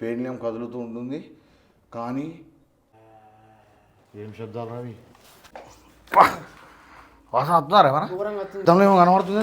పేర్యం కదులుతూ ఉంటుంది. కానీ ఏం శబ్దాలు రవి? వాసన వస్తున్నారా వస్తుంది. దానిలో ఏమో కనబడుతుంది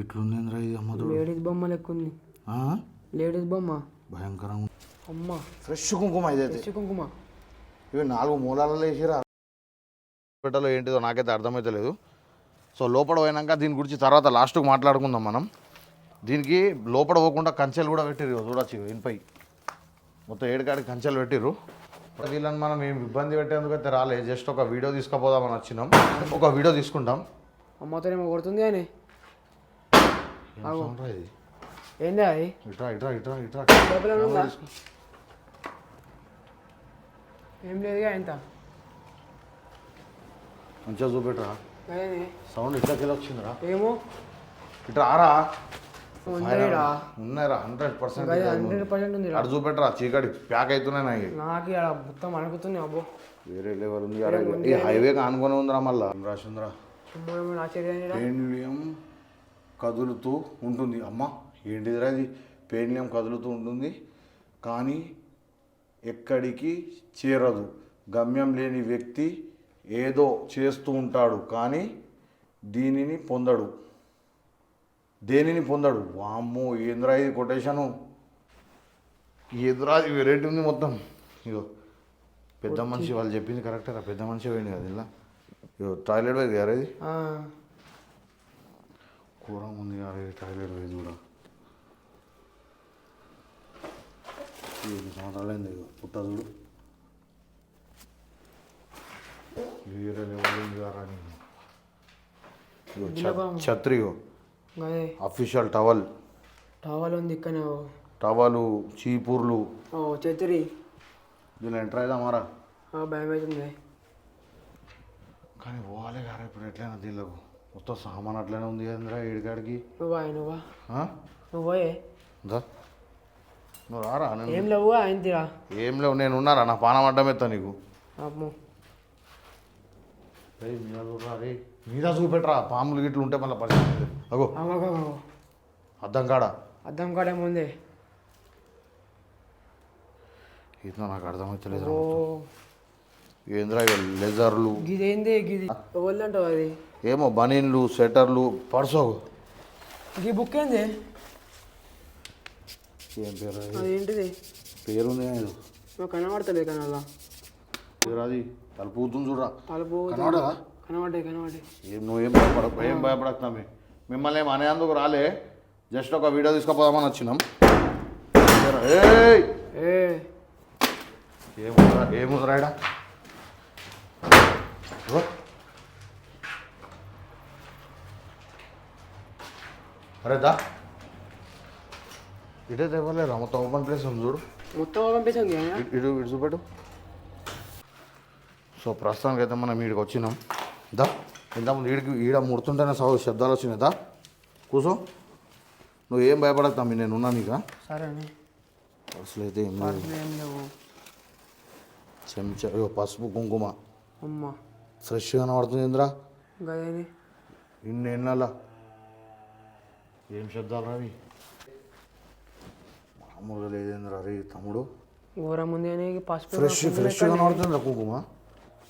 ఇట్లుంది ఇది అమ్మదుడు లేడీస్ బొమ్మ లెక్క ఉంది లేడీస్ బొమ్మ. భయంకరంగా అమ్మ. ఫ్రెష్ కుంకుమ ఇదైతే పిచ్చి కుంకుమ. ఇవి నాలుగు మూలాలలో వేసిరా పెట్టలో ఏంటిదో నాకైతే అర్థమైతే లేదు సో లోపల పోయినాక దీని గురించి తర్వాత లాస్ట్కి మాట్లాడుకుందాం మనం. దీనికి లోపల పోకుండా కంచెలు కూడా పెట్టిర్రు చూడొచ్చు ఇనిపై. మొత్తం ఏడుకాడికి కంచెలు పెట్టిర్రు. వీళ్ళని మనం ఏం ఇబ్బంది పెట్టేందుకు అయితే రాలే. జస్ట్ ఒక వీడియో తీసుకుపోదామని వచ్చినాం. ఒక వీడియో తీసుకుంటాం. అమ్మతోనేమో కొడుతుంది అని ఇది? ఏంది ఇట్రా ఇట్రా ఇట్రా ఇట్రా. ఏం లేదుగా ఇంత. మంచిగా అదేనే సౌండ్ ఇట్లకెళ్ళి వచ్చిందిరా. ఏమో? ఇట్రా ఆరా? ఉన్నాయిరా హండ్రెడ్ పర్సెంట్ హండ్రెడ్ పర్సెంట్ ఉంది అటు చూపెట్టరా చీకటి ప్యాక్ అవుతున్నాయి నాకు నాకు ఇక్కడ మొత్తం అనుకుతుంది అబ్బో. వేరే లెవెల్ ఉంది ఈ హైవే ఆనుకొని ఉందిరా మళ్ళా. రాసిందిరా పేన్లియం కదులుతూ ఉంటుంది. అమ్మ ఏంటిదిరా ఇది? పేన్లియం కదులుతూ ఉంటుంది. కానీ ఎక్కడికి చేరదు. గమ్యం లేని వ్యక్తి ఏదో చేస్తూ ఉంటాడు. కానీ దీనిని పొందడు. దేనిని పొందడు? వామ్మో ఏంద్రా ఇది కొటేషను. ఎదురా వెరైటీ ఉంది మొత్తం. ఇగో పెద్ద మనిషి వాళ్ళు చెప్పింది కరెక్టేరా పెద్ద మనిషి పోయింది కదా ఇలా ఇగో టాయిలెట్ పోయింది కదా ఇది? కూర ఉంది కదా టాయిలెట్ పోయింది కూడా. ఏడు సంవత్సరాలైంది ఇగో పుట్ట చూడు. వేరే లెవెల్ ఉంది కదా నీకు. అఫీషియల్ టవల్ టవల్ ఉంది ఇక్కడ టవలు చీపూర్లు. ఓ చతురి దీని ఎంటర్ అయిదామారా భయం అవుతుంది కానీ పోవాలి గారా ఇప్పుడు ఎట్లయినా దీళ్ళకు మొత్తం సామాన్ అట్లనే ఉంది కదరా ఏడికాడికి నువ్వా నువ్వా? ఆ? నువ్వు పోయే దా. నువ్వు రారా? నేను ఏం లేవు ఆయనతిరా ఏం లేవు నేను ఉన్నారా? నా పానం అడ్డం ఎత్తా నీకు. అమ్మో. మీద చూడరా రే మీద చూపెట్టరా? పాములు గిట్లు ఉంటే మళ్ళీ పరిస్థితి అగో. అద్దం కాడ? అద్దం కాడేమో ఉంది ఇట్లా నాకు అర్థమవుతలేదు ఏంద్రా లెజర్లు? గిదేంది గిది? ఎవరిదంటావు అది? ఏమో బనీన్లు స్వెటర్లు పర్సో గీ బుక్ ఏంది? ఏం పేరు ఏంటిది? పేరుంది కనబడతలేదు అది? తలుపు చూడరా. తలుపు కనబడదా? కనబడ్డాయి కనబడ్డాయి. నువ్వు ఏం భయపడకు ఏం భయపడకు తమ్మి మిమ్మల్ని ఏం అనేందుకు రాలే. జస్ట్ ఒక వీడియో తీసుకుపోదామని వచ్చినాం. ఏముందిరా ఏముందిరా? ఇగో. అరే దా. ఇటే తెవ్వలేరా మొత్తం ఓపెన్ ప్లేస్ ఉంది చూడు. మొత్తం పంపించింది ఇటు ఇటు ఇటు చూపెట్టు. సో ప్రస్తుతానికి అయితే మనం వీడికి వచ్చినాం. దా ఇంతకుముందు వీడికి ఈడ ముడుతుంటేనే సౌ శబ్దాలు వచ్చినాయి. దా కూర్చో నువ్వు ఏం భయపడకు తమ్మి నేను ఉన్నా నీకు? సరే అని అసలు అయితే ఏం లేదు. ఏం లేవు. చెంచా ఇగో పసుపు కుంకుమ. అమ్మ. ఫ్రెష్గా కనబడుతుంది ఇంద్రా ఇన్ని ఎన్నెల ఏం శబ్దాలు రవి? మామూలుగా లేదేంద్రా రే తమ్ముడు? పసుపు ఫ్రెష్ ఫ్రెష్గా కనబడుతుందిరా కుంకుమ.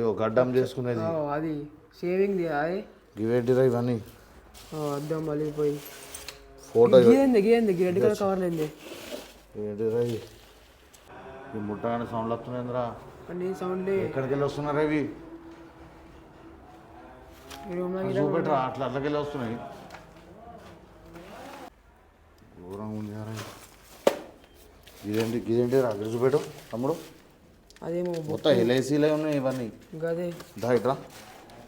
ఏవో గడ్డం చేసుకునేది. అది. సేవింగ్ అది ఇవేంటిరా ఇవన్నీ అద్దం పలిగిపోయి ఫోటో గీయంది గీయంది రెడ్ కలర్ కవర్ లేంది ఏంటిరా ఇది ఈ ముట్టగానే సౌండ్లు వస్తున్నాయింద్రా అన్ని సౌండ్ ఎక్కడికి వెళ్ళి వస్తున్నారా ఇవి అది చూపెట్టరా అట్లా అట్లకెళ్ళి వస్తున్నాయి. దూరం ఉంది రా ఇది. ఇదేంటి ఇదేంటి రా? అక్కడ చూపెట్టు తమ్ముడు. అదేమో మొత్తం ఎల్ఐసీలే ఉన్నాయి ఇవన్నీ. గదే దా ఇట్రా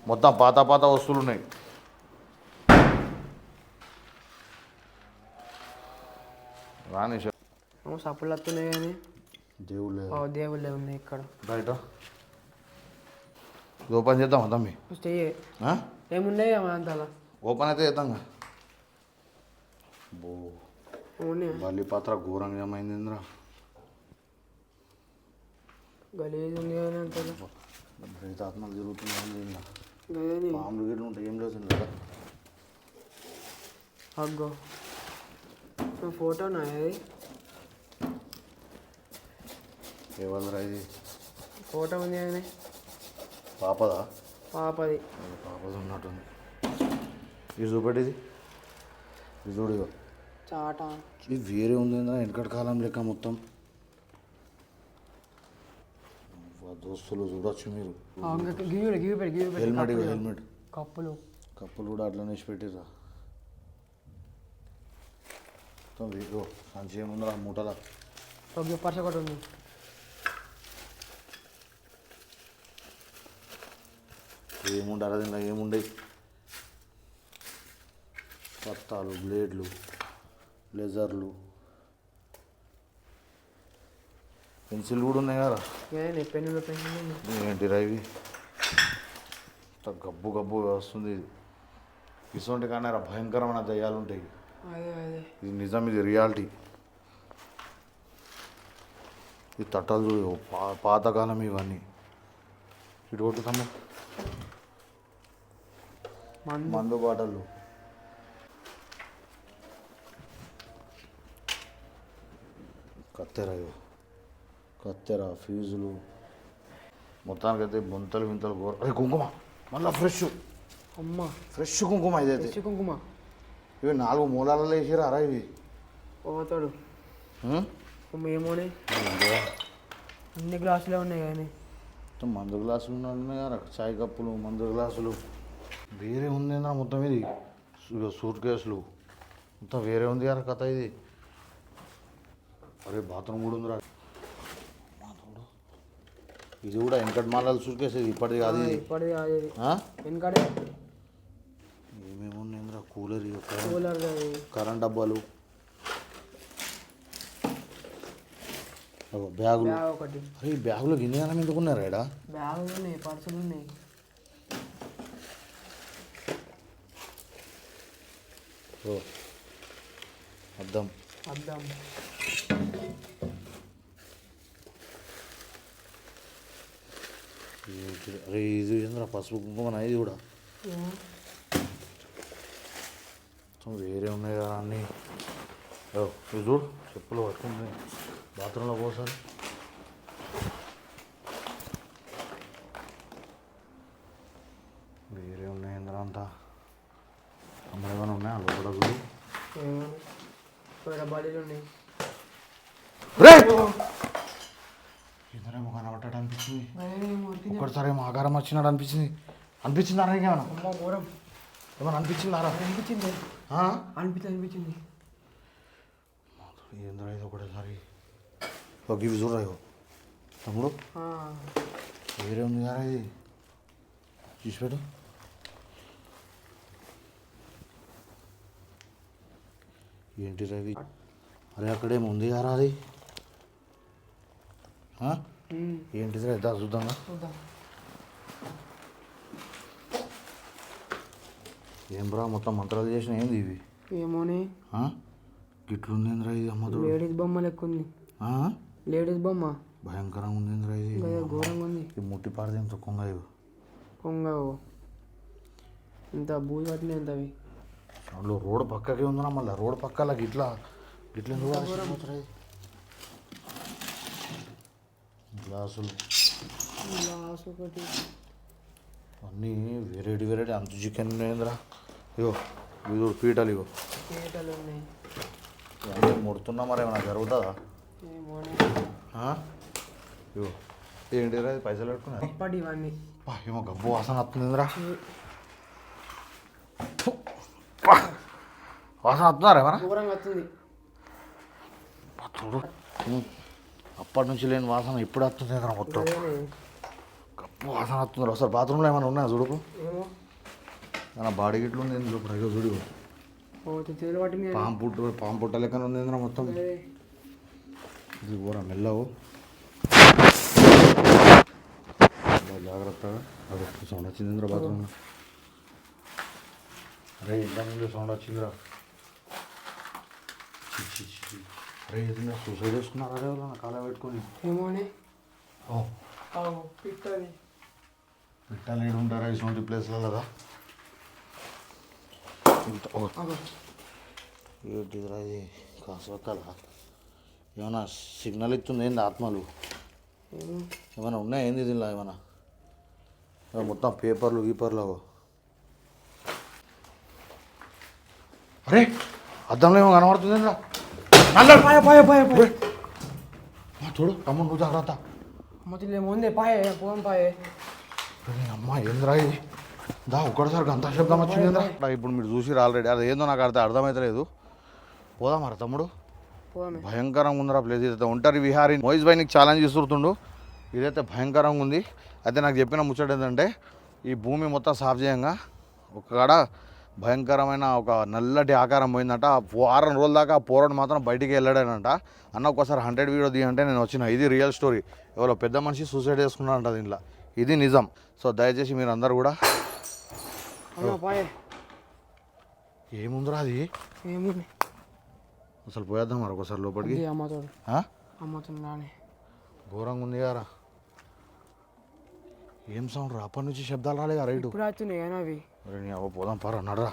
మొత్తం పాత పాత వస్తువులు ఉన్నాయి రాని సప్పులు వస్తున్నాయి కానీ. దేవుళ్ళే దేవుళ్ళే ఉన్నాయి ఇక్కడ. ఇది ఓపెన్ చేద్దామా తమ్మి? ఏమున్నాయి మన అంతలా? ఓపెన్ అయితే చేద్దాంగా బో. ఉన్నాయి. బలి పాత్ర ఘోరంగా ఏమైంది ఇంద్రా గలీజ్ ఉంది కానీ అంతలా. ప్రేతాత్మలు జరుగుతున్నాయి పాములు గిట్లు ఉంటాయి ఏం లేదు అగ్గో. సో ఫోటో అది ఏమన్నా ఇది? ఫోటో ఉంది కానీ పాపదా? పాపది. పాపది ఉన్నట్టుంది. ఇది చూపెట్టి ఇది. ఇది చూడు చాట. ఇది వేరే ఉంది వెనకటి కాలం లెక్క మొత్తం. దోస్తులు చూడొచ్చు మీరు. Helmet helmet. కప్పులు. కప్పులు కూడా అట్లనే వేసి పెట్టిర్రా. మొత్తం వీగో సంచి ఏముందిరా మూటల. పర్స్ ఒకటి ఉంది. ఏముండాలి దీంట్లో? ఏముండయి? పత్తాలు బ్లేడ్లు బ్లేజర్లు. పెన్సిల్ కూడా ఉన్నాయి కదా. ఏంటి ఇంత గబ్బు గబ్బు వస్తుంది. ఇటువంటి కానీ భయంకరమైన దయ్యాలు ఉంటాయి. ఇది నిజం ఇది రియాలిటీ. ఈ తట్టలు చూడు పాతకాలం ఇవన్నీ. ఇటు కొట్టుతాము మందు. బాటలు. కత్తెర ఇవి. కత్తెర ఫీజులు మొత్తానికైతే బొంతలు వింతలు గోర అరే కుంకుమ. మళ్ళీ ఫ్రెష్. అమ్మ. ఫ్రెష్ కుంకుమ ఇదైతే. తెచ్చి కుంకుమ. ఇవి నాలుగు మూలాలలో వేసిరా రా ఇవి. పోతాడు? ఏమోనే? అన్ని గ్లాసులే ఉన్నాయి కానీ. మందు గ్లాసులు ఉన్నాయి కదా చాయ్ కప్పులు మందు గ్లాసులు. వేరే ఉంది నా మొత్తం ఇది. సూట్ కేసులు. మొత్తం వేరే ఉంది కదా కథ ఇది. అరే బాత్రూమ్ కూడా ఉందిరా. బాత్రూమ్. ఇది కూడా వెనకటి మాలలు సూట్ కేసు ఇది ఇప్పటిది కాదు ఇది. ఇప్పటిది కాదు ఇది. ఆ? వెనకడే. ఏమేమి ఉన్నాయిరా కూలర్ కూలర్ కరెంట్ డబ్బాలు. బ్యాగులు. బ్యాగ్ ఒకటి. అరే ఈ బ్యాగులు గిన్నె ఎందుకు ఉన్నారా ఈడ? బ్యాగులు ఉన్నాయి పర్సులు ఉన్నాయి. ఓ అద్దం. అద్దం. అరే ఇది ఏంద్రా పసుపు కుంకుమ ఇది కూడా. వేరే ఉన్నాయి కదా అన్నీ. ఇది చూడు చెప్పులు పట్టుకుంది బాత్రూంలో పోసాలి వేరే ఉన్నాయి ఏంద్రా అంతా. అమ్మ ఏమైనా ఉన్నాయా? లోపల చూడు. బడీలు ఉన్నాయి. అనిపించింది. ఏమో ఆకారం వచ్చినాడు అనిపించింది. అనిపించిందా ఏమైనా అమ్మ ఘోరం. ఏమైనా అనిపించిందారా అనిపించింది. ఆ? అనిపించింది. అనిపించింది ఏంద్రా ఇది ఒకటేసారి? ఒక ఇవి చూడరా తమ్ముడు? వేరే ఉంది కదా ఇది? చూసి పెట్టు. ఏంటి రవి అరే అక్కడేమో ఉంది కదా అది ఏంటిది రా ఇద్దా చూద్దామా? చూద్దాం. ఏం బ్రా మొత్తం మంత్రాలు చేసిన ఏంది ఇవి? ఏమోనే? గిట్లుందేంద్రా ఇది అమ్మతో లేడీస్ బొమ్మ లెక్క ఉంది లేడీస్ బొమ్మ? భయంకరంగా ఉందేంద్రా ఇది? ఘోరంగా ఉంది. ఈ ముట్టి పారదేం తొక్కంగా ఇవి కొంగ ఇంత బూజు ఎంత అవి? అందులో రోడ్ పక్కకే ఉందిరా మళ్ళీ. రోడ్ పక్కల గిట్లా గిట్ల? గ్లాసులు. గ్లాస్ ఒకటి అన్నీ వెరైటీ వెరైటీ. అంత చికెన్ ఏంద్రా ఇగో ఇవి పీటలు ఇగో. పీటలు ఉన్నాయి ఇవన్నీ ముడుతున్నా మరి ఏమైనా జరుగుతుందా? ఇగో ఏంటిరా ఇది? పైసలు పెట్టుకున్నా అప్పటి ఇవన్నీ. ఏమో గబ్బు వాసన వస్తుందిరా. వాసన వస్తున్నారా ఏమన్నా? ఘోరంగా వస్తుంది. చూడు. అప్పటి నుంచి లేని వాసన ఇప్పుడు వస్తుంది మొత్తం. అదేనే గబ్బు వాసన వస్తుంది. ఒకసారి బాత్రూంలో ఏమైనా ఉన్నాయా చూడుకు నా బాడీ గిట్లు ఉంది లోపల ఇగో చూడు. పాము పుట్టు పాము పుట్ట లెక్కన ఉంది ఏందిరా మొత్తం. ఇది కూర మెల్లవు. జాగ్రత్తగా. అదే సౌండ్ వచ్చింది ఇంద్ర బాత్రూమ్ అరే ఇంత ముందు సౌండ్ వచ్చిందిరా. సూసైడ్ చేసుకున్నారా అరే వాళ్ళ కాలం పెట్టుకొని? ఏమోనే. పిట్టది పెట్టాలి. ఏడు ఉంటారా ఇటువంటి ప్లేస్లో కదా ఏంటిదిరా ఇది కాసవతల ఏమన్నా సిగ్నల్ ఇస్తుంది ఏంది ఆత్మలు? ఏమో. ఏమైనా ఉన్నాయా ఏంది దీనిలో ఏమైనా మొత్తం పేపర్లు గీపర్లు. అరే అద్దంలో ఏమో కనబడుతుంది నల్ల పాయ పాయ పాయ పాయ ఆ, చూడు అమ్మ నువ్వు జాగ్రత్త. మొత్తం ముందే పాయే పోం పాయే. అమ్మ ఏంద్రా ఇది? దా ఒక్కడిసారి గంత శబ్దం వచ్చింది ఏంద్రా? ఇప్పుడు మీరు చూసి ఆల్రెడీ అది ఏందో నాకు అర్థం అర్థమవుతలేదు పోదాం మరి తమ్ముడు. భయంకరంగా ఉందిరా ప్లేస్ ఇదైతే. ఒంటరి విహారీ మోయిజ్ భాయ్ నీకు ఛాలెంజ్ ఇస్తుంటుండు ఇదైతే భయంకరంగా ఉంది. అయితే నాకు చెప్పిన ముచ్చట ఏంటంటే ఈ భూమి మొత్తం సాఫ్ చేయంగా. ఒక కాడ భయంకరమైన ఒక నల్లటి ఆకారం పోయిందంట. వారం రోజుల దాకా ఆ పోరాడు మాత్రం బయటికి వెళ్ళాడనంట. అన్న ఒకసారి హండ్రెడ్ వీడియో తీయంటే నేను వచ్చిన ఇది రియల్ స్టోరీ. ఎవరో పెద్ద మనిషి సూసైడ్ చేసుకున్నాడంట దీంట్లో. ఇది నిజం. సో దయచేసి మీరు అందరు కూడా ఏముందిరా అది? అసలు పోయేద్దాం మరి ఒకసారి లోపలికి. ఘోరంగా ఉంది గారా. ఏం సౌండ్ రా అప్పటి నుంచి శబ్దాలు రాలేగా రైటు? ఇప్పుడు అవి. అరే నీ అవ్వ పోదాం పరా నడరా